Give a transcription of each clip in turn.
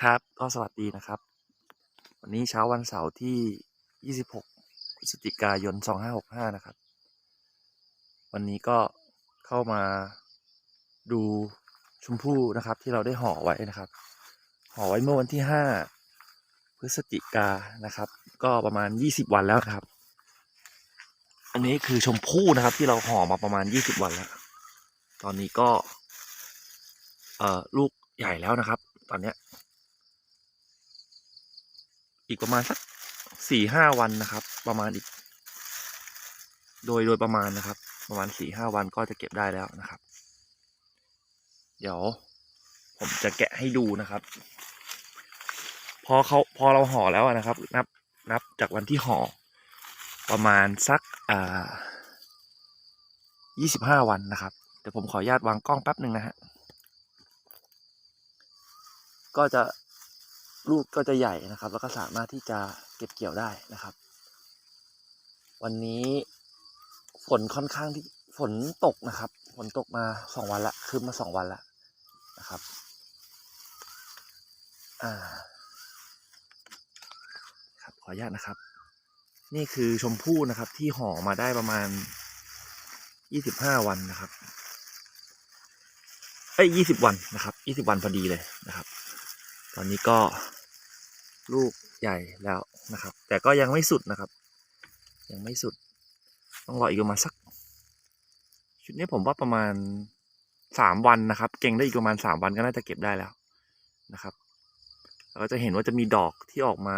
ครับ ก็สวัสดีนะครับ วันนี้เช้าวันเสาร์ที่ 26พฤศจิกายน 2565 นะครับ วันนี้ก็เข้ามาดูชมพู่นะครับ ที่เราได้ห่อไว้นะครับ ห่อไว้เมื่อวันที่ 5 พฤศจิกานะครับ ก็ประมาณ 20 วันแล้วครับ อันนี้คือชมพู่นะครับ ที่เราห่อมาประมาณ 20 วันแล้ว ตอนนี้ก็ เอ่อลูกใหญ่แล้วนะครับ ตอนเนี้ย อีกประมาณสักสี่ห้าวันนะครับ ประมาณอีก โดยโดยประมาณนะครับ ประมาณสี่ห้าวันก็จะเก็บได้แล้วนะครับ เดี๋ยว ผมจะแกะให้ดูนะครับ พอเขาพอเราห่อแล้วนะครับ นับนับจากวันที่ห่อประมาณสักอ่ายี่สิบห้าวันนะครับเดี๋ยวผมขออนุญาตวางกล้องแป๊บหนึ่งนะฮะ ก็จะ ลูกก็จะใหญ่นะครับ แล้วก็สามารถที่จะเก็บเกี่ยวได้นะครับ วันนี้ฝนค่อนข้างที่ฝนตกนะครับฝนตกมาสองวันละคืนมาสองวันละนะครับอ่าครับขออนุญาตนะครับ นี่คือชมพู่นะครับที่ห่อมาได้ประมาณยี่สิบห้าวันนะครับเอ้ยยี่สิบวันนะครับยี่สิบวันพอดีเลยนะครับ ตอนนี้ก็ ลูกใหญ่แล้วนะครับ แต่ก็ยังไม่สุดนะครับ ยังไม่สุด ต้องรออีกประมาณสัก ชุดนี้ผมว่าประมาณสามวันนะครับ เก่งได้อีกประมาณสามวันก็น่าจะเก็บได้แล้วนะครับเราก็จะเห็นว่าจะมีดอกที่ออกมา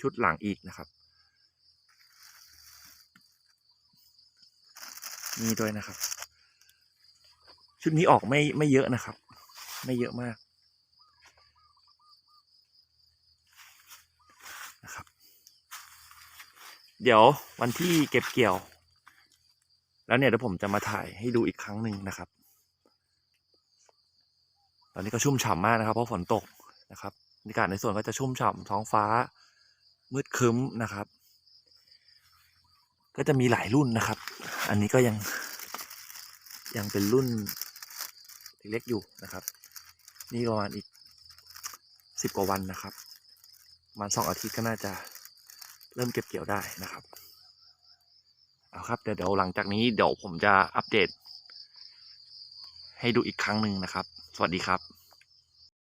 ชุดหลังอีกนะครับ นี่ด้วยนะครับ ชุดนี้ออกไม่ไม่เยอะนะครับ ไม่เยอะมาก นะครับ เดี๋ยววันที่เก็บเกี่ยว แล้วเนี่ยเดี๋ยวผมจะมาถ่ายให้ดูอีกครั้งหนึ่งนะครับ ตอนนี้ก็ชุ่มฉ่ำมากนะครับ เพราะฝนตกนะครับบรรยากาศในส่วนก็จะชุ่มฉ่ำท้องฟ้า มืดครึ้มนะครับ ก็จะมีหลายรุ่นนะครับ อันนี้ก็ยังยังเป็นรุ่นเล็กๆอยู่นะครับ นี่ประมาณอีกสิบกว่าวันนะครับประมาณสองอาทิตย์ก็น่าจะ เริ่มเก็บเกี่ยวได้นะครับเอาครับเดี๋ยวเดี๋ยวหลังจากนี้เดี๋ยวผมจะอัปเดต ให้ดูอีกครั้งหนึ่งนะครับ สวัสดีครับ